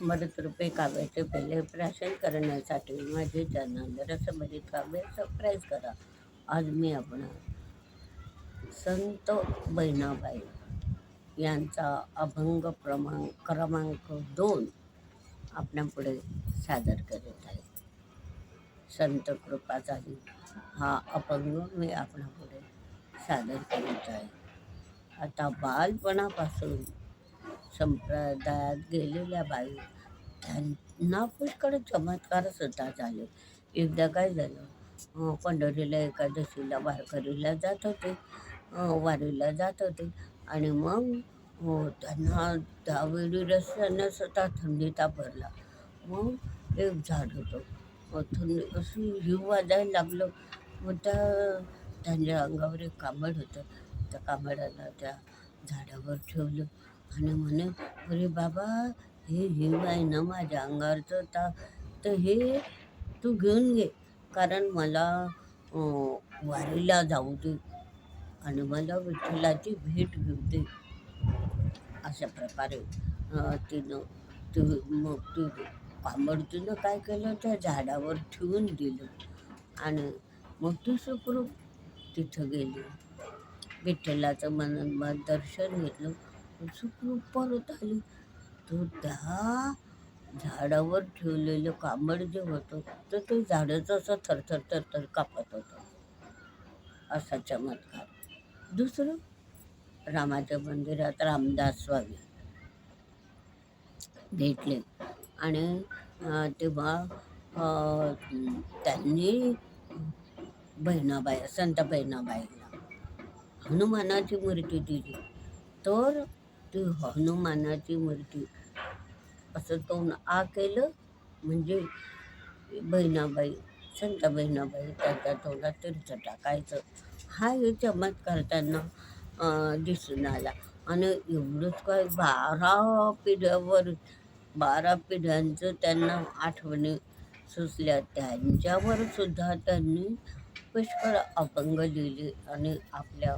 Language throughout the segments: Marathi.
अमृतरूपे काव्याचे पहिले प्राशन करण्यासाठी माझे चॅनल रसभरीत काव्य सबस्क्राईब करा. आज मी आपण संत बहिणाबाई यांचा अभंग क्रमांक क्रमांक दोन आपल्यापुढे सादर करत आहे. संत कृपा हा अभंग मी आपल्यापुढे सादर करत आहे. आता बालपणापासून संप्रदायात गेलेल्या बाई त्यांना पुष्कळ चमत्कार सुद्धा झाले. एकदा काय झालं पंढरीला एकादशीला वारकरीला जात होते वारीला जात होते आणि मग हो, त्यांना त्यावेळी रस्त्यानं सुद्धा थंडी भरला मग एक झाड होतं. मग थंडी असं हिव वाजायला लागलं. मग त्या त्यांच्या अंगावर एक कांबड होतं. त्या कांबडाला त्या झाडावर ठेवलं. आणि म्हणे अरे बाबा हे हिव आहे ना माझ्या अंगावरचं ता तर हे तू घेऊन घे. कारण मला वारीला जाऊ दे आणि मला विठ्ठलाची भेट घेऊ दे. अशा प्रकारे तिनं तू मग तू कांबडतीनं तिनं काय केलं? त्या झाडावर ठेवून दिलं. आणि मग तू सुखरूप तिथं गेली. विठ्ठलाचं मन दर्शन घेतलं. सुखरूप परत आली तर त्या झाडावर ठेवलेलं कांबड जे होतं तर ते झाडाचं असं थरथर थरथर कापत होतं. असा चमत्कार. दुसरं रामाच्या मंदिरात रामदास स्वामी भेटले. आणि तेव्हा त्यांनी बहिणाबाई संत बहिणाबाईला हनुमानाची मूर्ती दिली. तर ती हनुमानाची मूर्ती. असं तोंड आ केलं म्हणजे बहिणाबाई संत बहिणाबाई त्याच्या तोंडात तीर्थ टाकायचं. हा हे चमत्कार त्यांना दिसून आला. आणि एवढंच काय बारा पिढ्यावर बारा पिढ्यांचं त्यांना आठवणी सुचल्या. त्यांच्यावर सुद्धा त्यांनी पुष्कळ अभंग लिहिले आणि आपल्या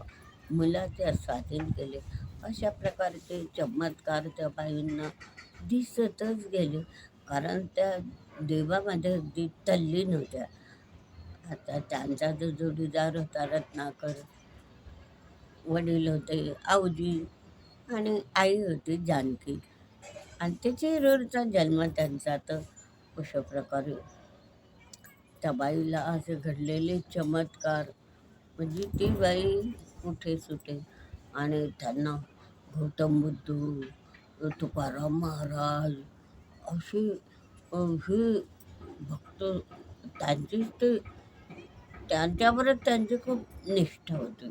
मुलाचे स्वाधीन केले. अशा प्रकारचे चमत्कार त्या बाईंना दिसतच गेले. कारण त्या देवामध्ये अगदी तल्लीन होत्या आता त्यांचा जो जोडीदार होता रत्नाकर वडील होते आऊजी आणि आई होती जानकी. आणि त्याचे रोजचा जन्म त्यांचा तर अशा प्रकारे त्या बाईला असे घडलेले चमत्कार. म्हणजे ती बाई कुठे सुटे आणि त्यांना गौतम बुद्ध तुकाराम महाराज असे ही हे भक्त त्यांचीच ते त्यांच्यावरच त्यांची खूप निष्ठा होती.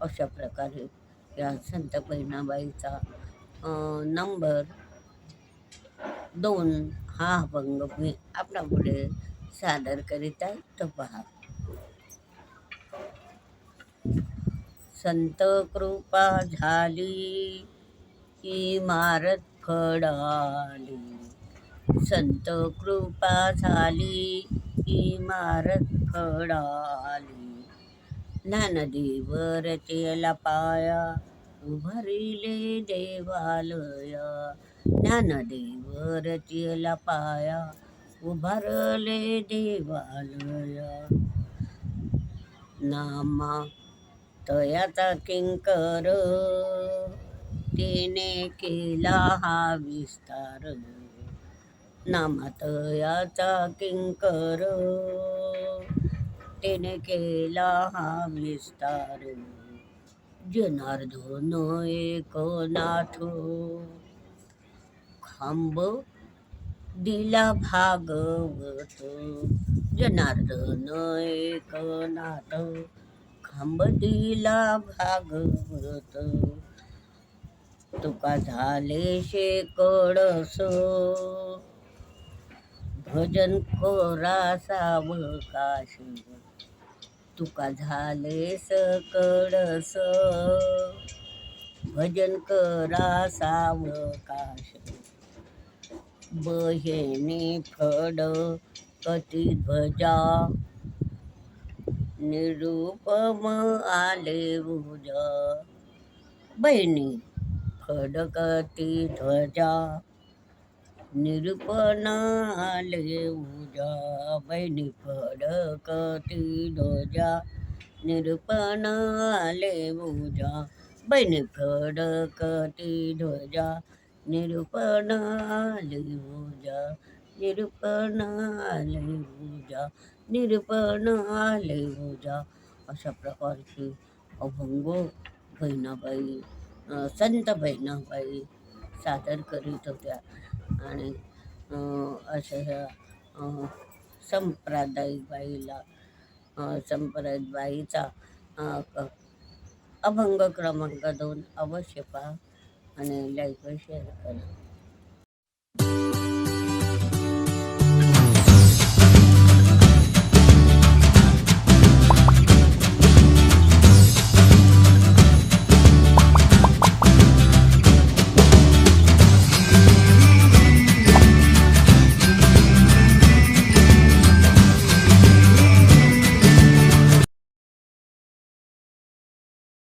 अशा प्रकारे या संत बहिणाबाईचा नंबर दोन हा अभंग मी आपल्यापुढे सादर करीत आहे. तो पहा. संत कृपा झाली इमारत फडाली. संत कृपा झाली इमारत फडाली. ज्ञानदेवर तेला पाया उभारिले देवालय. ज्ञानदेवर तेला पाया उभारले देवालय. नामा तयाचा किंकर तिने केला हा विस्तार। नामातयाचा किंकर तिने केला हा विस्तार। जनार्दन एकनाथ। खांब दिला भागवत। जनार्दन एकनाथ। आंबडीला भागवत तुका झाले शेकडस भजन खोरा सावकाश तुका झाले सकळस भजन करा सावकाश बहेने फड कती ध्वजा निरूपम आले उजा. बहिणी फडकती ध्वजा. निरूपण आले उजा. बहिणी फडकती ध्वजा. निरूपण आले उजा. बहिणी फडकती ध्वजा. निरूपण आले उजा. निरूपण आले उजा निरूपण आले उजा अशा प्रकारची अभंग बहिणाबाई संत बहिणाबाई सादर करीत होत्या. आणि अशा ह्या अं, संप्रदायिक बाईला संप्रदायिक बाईचा क- अभंग क्रमांक दोन अवश्य पहा आणि लाईक व शेअर करा.